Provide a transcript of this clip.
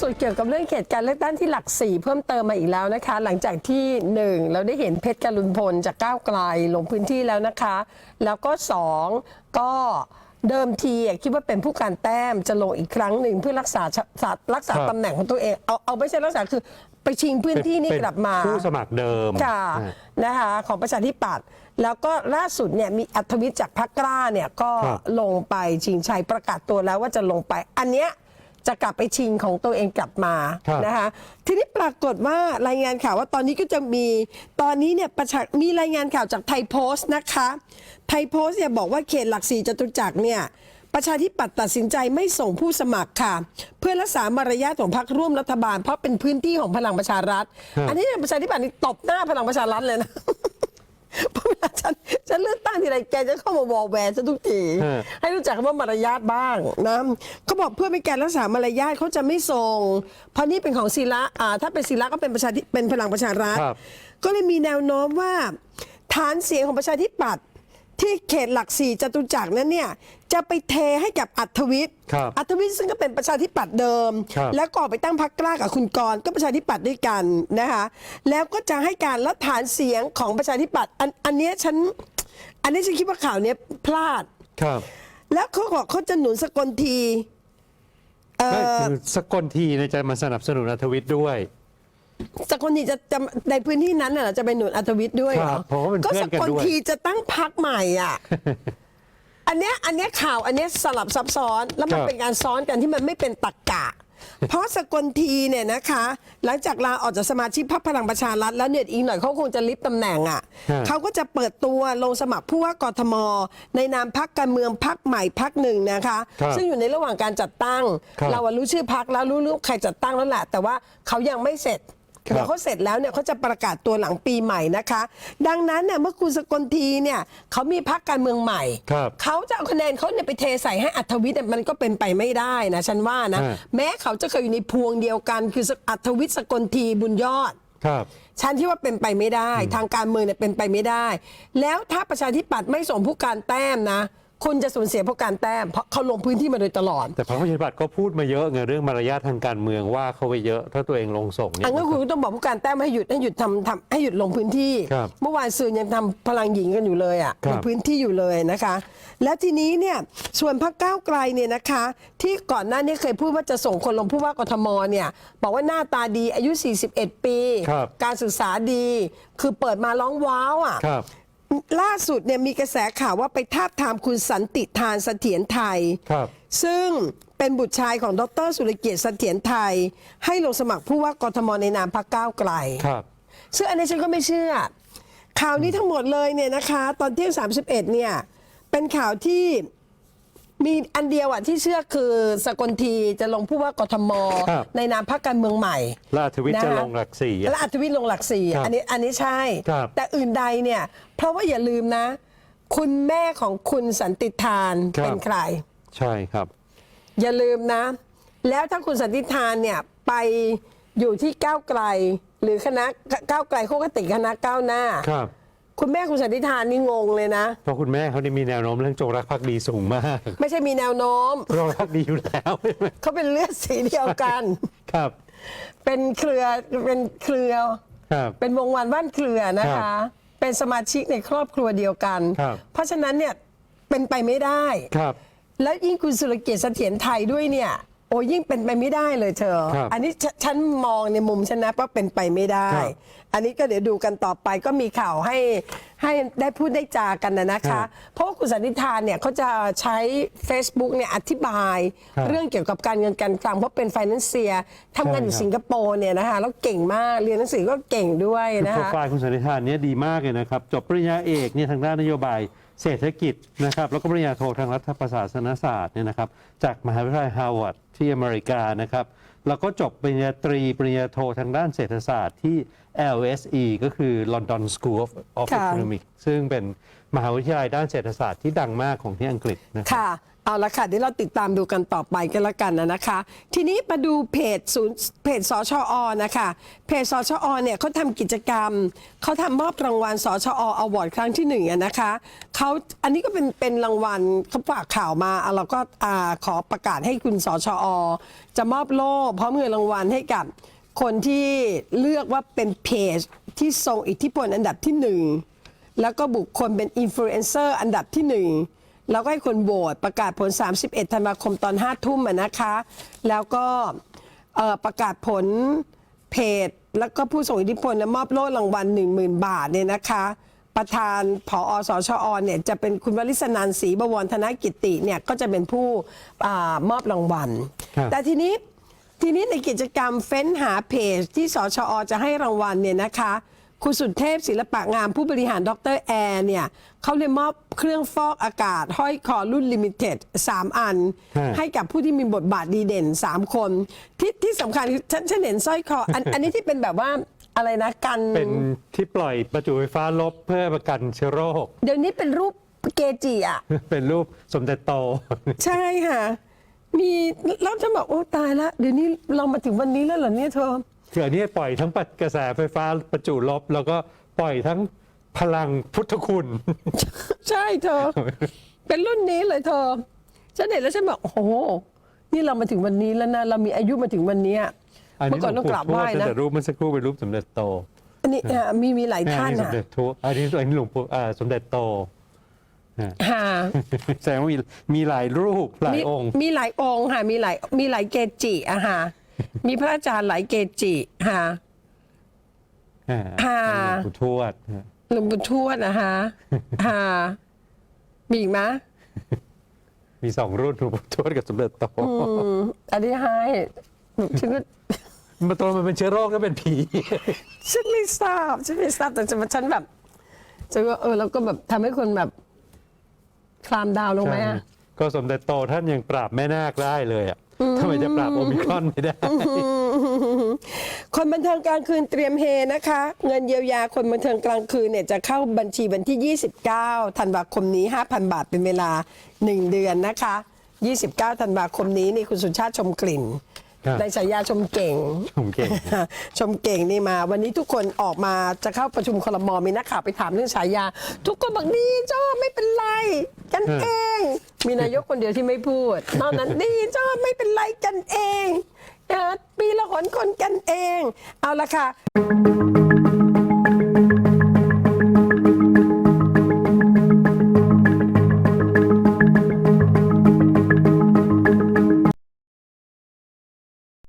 สุดเกี่ยวกับเรื่องเขตการเลือกตั้งที่หลักสี่เพิ่มเติมมาอีกแล้วนะคะ หลังจากที่หนึ่งเราได้เห็นเพชรกรุณพลจากก้าวไกลลงพื้นที่แล้วนะคะ แล้วก็สองก็เดิมทีอะคิดว่าเป็นผู้การแต้มจะลงอีกครั้งหนึ่งเพื่อรักษารักษาครับตำแหน่งของตัวเองเอาเอาไม่ใช่รักษาคือไปชิงพื้นที่นี่เป็นกลับมาผู้สมัครเดิมค่ะอ่านะคะของประชาธิปัตย์แล้วก็ล่าสุดเนี่ยมีอัธวิทย์จากพรรคกล้าเนี่ยก็ครับลงไปชิงชัยประกาศตัวแล้วว่าจะลงไป อันเนี้ย จะกลับไปชิงของตัวเองกลับมาครับ นะคะทีนี้ปรากฏว่ารายงานข่าวว่าตอนนี้ก็จะมีตอนนี้เนี่ยประชามีรายงานข่าวจากไทยโพสต์นะคะไทยโพสต์เนี่ยบอกว่าเขตหลักสี่จตุจักรเนี่ยประชาธิปัตย์ตัดสินใจไม่ส่งผู้สมัครค่ะ เพื่อรักษามารยาทของพรรคร่วมรัฐบาล เพราะเป็นพื้นที่ของพลังประชารัฐ ครับ อันนี้เนี่ยประชาธิปัตย์นี่ตบหน้าพลังประชารัฐเลยนะ เพราะเวลาฉันฉันเลือกตั้งทีไรแกจะเข้ามาวอลแวร์ซะทุกทีฮะให้รู้จักคำว่ามารยาทบ้างนะเขาบอกเพื่อเป็นการรักษามารยาทเขาจะไม่ส่ง เพราะนี่เป็นของศิละอ่าถ้าเป็นศิละก็เป็นประชาธิเป็นพลังประชารัฐ ครับ ก็เลยมีแนวโน้มว่า ฐานเสียงของประชาธิปัตย์ ที่เขตหลักสี่จตุจักรนั้นเนี่ยจะไปเทให้กับอัธวิทย์ครับอัธวิทย์ซึ่งก็เป็นประชาธิปัตย์เดิม ครับ แล้วก็ไปตั้งพรรคกล้ากับคุณกรณ์ก็ประชาธิปัตย์ด้วยกันนะคะแล้วก็จะให้การและฐานเสียงของประชาธิปัตย์อันอันเนี้ยฉันอันนี้ฉันคิดว่าข่าวเนี้ยพลาด ครับแล้วเขาบอกเขาจะหนุนสกลที เอ่ไม่อคือสกลทีเนี่ยจะมาสนับสนุนอัธวิทย์ด้วย สกลทีจะจะในพื้นที่นั้นน่ะเหรอจะไปหนุนอัธวิทย์ด้วยเหรครัอบเพราะว่าเป็นก็เพื่สอนกันกลด้วยทีจะตั้งพักใหม่อะ อันเนี้ยอันเนี้ยข่าวอันเนี้ยสลับซับซ้อนแล้วมันครับเป็นการซ้อนกันที่มันไม่เป็นตรรกะเพราะสกลทีเนี่ยนะคะ หลังจากลาออกจากสมาชิกพรรคพลังประชารัฐแล้วเนี่ยอีกหน่อยเขาคงจะลิฟต์ตำแหน่งอะฮะ เขาก็จะเปิดตัวลงสมัครผู้ว่ากทม ในนามพักการเมืองพักใหม่พักหนึ่งนะคะ ครับซึ่งอยู่ในระหว่างการจัดตั้ง ครับ เราอะรู้ชื่อพักแล้วรู้รู้ใครจัดตั้งแล้วแหละแต่ว่าเขายังไม่เสร็จครับ เดี๋ยวเขาเสร็จแล้วเนี่ยเขาจะประกาศตัวหลังปีใหม่นะคะ ดังนั้นเนี่ยเมื่อคุณสกลทีเนี่ยเขามีพักการเมืองใหม่ ครับเขาจะเอาคะแนนเขาเนี่ยไปเทใส่ให้อัธวิทย์เนี่ยมันก็เป็นไปไม่ได้นะฉันว่านะฮะแม้เขาจะเคยอยู่ในพวงเดียวกัน คืออัธวิทย์สกลทีบุญยอด ครับ ฉันคิดว่าเป็นไปไม่ได้ ทางการเมืองเนี่ยเป็นไปไม่ได้ แล้วถ้าประชาธิปัตย์ไม่ส่งผู้การแต้มนะ คุณจะสูญเสียผู้การแต้มเพราะเขาลงพื้นที่มาโดยตลอดแต่พรรคประชาธิปัตย์ก็พูดมาเยอะไงเรื่องมารยาททางการเมืองว่าเขาไปเยอะถ้าตัวเองลงส่งเนี่ย อันนั้นคุณก็ต้องบอกผู้การแต้มให้หยุดให้หยุดทำทำให้หยุดลงพื้นที่ ครับเมื่อวานซืนยังทำพลังหญิงกันอยู่เลยอะครับ ลงพื้นที่อยู่เลยนะคะ แล้วทีนี้เนี่ยส่วนพรรคก้าวไกลเนี่ยนะคะ ที่ก่อนหน้านี้เคยพูดว่าจะส่งคนลงผู้ว่ากทมเนี่ยบอกว่าหน้าตาดีอายุ 41 ปี ครับการศึกษาดี คือเปิดมาร้องว้าวอะ ครับ ล่าสุดเนี่ยมีกระแสข่าวว่าไปทาบทามคุณสันติทานเสถียรไทย ครับ ซึ่งเป็นบุตรชายของดรสุรเกียรติเสถียรไทย ให้ลงสมัครผู้ว่ากทมในนามพรรคก้าวไกล ครับ ซึ่งอันนี้ฉันก็ไม่เชื่อ ข่าวนี้ทั้งหมดเลยเนี่ยนะคะ ตอนเที่ยง31เนี่ยเป็นข่าวที่ มีอันเดียวอะที่เชื่อคือสกลทีจะลงผู้ว่ากทม ครับ ในนามพรรคการเมืองใหม่แล้วอัธวิทย์จะนะคะลงหลักสี่และอัธวิทย์ลงหลักสี่ครับอันนี้อันนี้ใช่ ครับ แต่อื่นใดเนี่ย เพราะว่าอย่าลืมนะ คุณแม่ของคุณสันติทานเป็นใคร ใช่ครับ อย่าลืมนะ แล้วถ้าคุณสันติทานเนี่ยไปอยู่ที่ก้าวไกล หรือคณะก้าวไกลเขาก็ติดคณะก้าวหน้า ครับ คุณแม่คุณสันติทานนี่งงเลยนะ เพราะคุณแม่เขานี่มีแนวโน้มเรื่องจงรักภักดีสูงมากไม่ใช่มีแนวโน้ม จงรักภักดีอยู่แล้วเขาเป็นเลือดสีเดียวกัน ครับ เป็นเครือเป็นเครือ ครับ เป็นวงวานบ้านเครือนะครัคะ บเป็นสมาชิกในครอบครัวเดียวกัน ครับ เพราะฉะนั้นเนี่ยเป็นไปไม่ได้ ครับ แล้วยิ่งคุณสุรเกียรติเสถียรไทยด้วยเนี่ย โอ้ยิ่งเป็นไปไม่ได้เลยเธอ ครับอันนี้ฉฉันมองในมุมฉันนะว่าเป็นไปไม่ได้ ครับอันนี้ก็เดี๋ยวดูกันต่อไปก็มีข่าวให้ให้ได้พูดได้จากันนะนะครัคะบเพราะว่าคุณสันนิธานเนี่ยเขาจะใช้ Facebook เนี่ยอธิบาย ครับเรื่องเกี่ยวกับการเงินการคลังเพราะเป็นไฟแนนเซียทำงานอยู่ใช่ครับ สิงคโปร์เนี่ยนะคะแล้วเก่งมากเรียนหนังสือก็เก่งด้วยคือนะโปรคะ ไฟล์คุณสันนิษฐานเนี้ดีมากเลยนะครับ จบปริญญาเอกเนี่ยทางด้านนโยบาย เศรษฐกิจนะครับแล้วก็ปริญญาโททางรัฐประศาสนศาสตร์เนี่ยนะครับจากมหาวิทยาลัยฮาร์วาร์ดที่อเมริกานะครับแล้วก็จบปริญญาตรีปริญญาโททางด้านเศรษฐศาสตร์ที่ LSE ก็คือ London School of, of ค่ะ Economics ซึ่งเป็นมหาวิทยาลัยด้านเศรษฐศาสตร์ที่ดังมากของที่อังกฤษนะครับ ค่ะ เอาละค่ะเดี๋ยวเราติดตามดูกันต่อไปกันละกันนะนะคะ ทีนี้มาดูเพจศูนย์เพจสชอนะคะ เพจสชอเนี่ยเขาทำกิจกรรม เขาทำมอบรางวัลสชออวอร์ดครั้งที่หนึ่งอะนะคะเขาอันนี้ก็เป็นเป็นรางวัลเขาฝากข่าวมาอะเราก็อ่าขอประกาศให้คุณสชอจะมอบโล่พร้อมเงินรางวัลให้กับ คนที่เลือกว่าเป็นเพจที่ทรงอิทธิพลอันดับที่หนึ่งแล้วก็บุคคลเป็นอินฟลูเอนเซอร์อันดับที่หนึ่งแล้วก็ให้คนโหวตประกาศผล 31 ธันวาคมตอน 5 ทุ่มอะนะคะ แล้วก็เอ่อประกาศผลเพจ แล้วก็ผู้ส่งอิทธิพลเนี่ยมอบโล่รางวัล 10,000 บาทเนี่ยนะคะ ประธานผอสชอเนี่ยจะเป็นคุณวลิศนันท์ศรีบวรธนกิติเนี่ยก็จะเป็นผู้อามอบรางวัลครับแต่ทีนี้ ทีนี้ในกิจกรรมเฟ้นหาเพจที่สชอจะให้รางวัลเนี่ยนะคะ คุณสุดเทพศิลปะงามผู้บริหารดรแอร์เนี่ยเขาเลยมอบเครื่องฟอกอากาศ ห้อยคอรุ่นลิมิเต็ด3 อันฮะให้กับผู้ที่มีบทบาทดีเด่น 3 คน ที่ที่สำคัญคือฉันฉันเห็นสร้อยคออันอันนี้ที่เป็นแบบว่าอะไรนะกัน เป็นที่ปล่อยประจุไฟฟ้าลบเพื่อประกันเชื้อโรค เดี๋ยวนี้เป็นรูปเกจิอะ เป็นรูปสมเด็จโต ใช่ค่ะ มีแล้วจะบอกโอ้ตายละเดี๋ยวนี้เรามาถึงวันนี้แล้วเหรอเนี่ยเธอคืออันนี้ปล่อยทั้งปัดกระแสไฟฟ้าประจุลบ แล้วก็ปล่อยทั้งพลังพุทธคุณ ใช่เธอ เป็นรุ่นนี้เลยเธอ ฉันเห็นแล้วฉันบอกโอ้โหนี่เรามาถึงวันนี้แล้วนะเรามีอายุมาถึงวันเนี้ยอันเมื่นี้อก่อนต้องกราบไหว้หลวงปู่ทวดนะแต่รูปเมื่อสักครู่เป็นรูปสมเด็จโตอันนี้อะมีมีหลายอัท่านนี้สมอะเด็จทุอันนี้อันนี้หลวงปู่อ่าสมเด็จโต ค่ะแสดงว่ามีมีหลายรูปหลายมีองค์ มีหลายองค์ค่ะ มีหลายมีหลายเกจิอะค่ะ มีพระอาจารย์หลายเกจิค่ะอ่าค่ะหลวงปู่ทวดฮะหลวงปู่ทวดนะคะค่ะมีอีกไหมมีสองรุ่นหลวงปู่ทวดกับสมเด็จโตอืมอันนี้ให้ฉันก็มาตัวมันเป็นเชื้อโรคก็เป็นผี ฉันไม่ทราบ ฉันไม่ทราบแต่ฉันแบบฉันก็เออแล้วก็แบบทำให้คนแบบ คลามดาวน์ลงไหมอะก็สมเด็จโตท่านยังปราบแม่นาคได้เลยอะทำไมจะปราบโอมิครอนไม่ได้ คนบันเทิงกลางคืนเตรียมเฮนะคะ เงินเยียวยาคนบันเทิงกลางคืนเนี่ยจะเข้าบัญชีวันที่ 29 ธันวาคมนี้ 5,000 บาทเป็นเวลา 1 เดือนนะคะ 29 ธันวาคมนี้นี่คุณสุชาติชมกลิ่น ครับในฉายาชมเก่งผมเก่ง ชมเก่งนี่มา วันนี้ทุกคนออกมาจะเข้าประชุมคลมมีนักข่าวไปถามเรื่องฉายา ทุกคนบอกดีชอบไม่เป็นไร กันเอง มีนายกคนเดียวที่ไม่พูดนอกนั้นดีชอบไม่เป็นไรกันเองเออปีละหนคนกันเอง เอาละค่ะ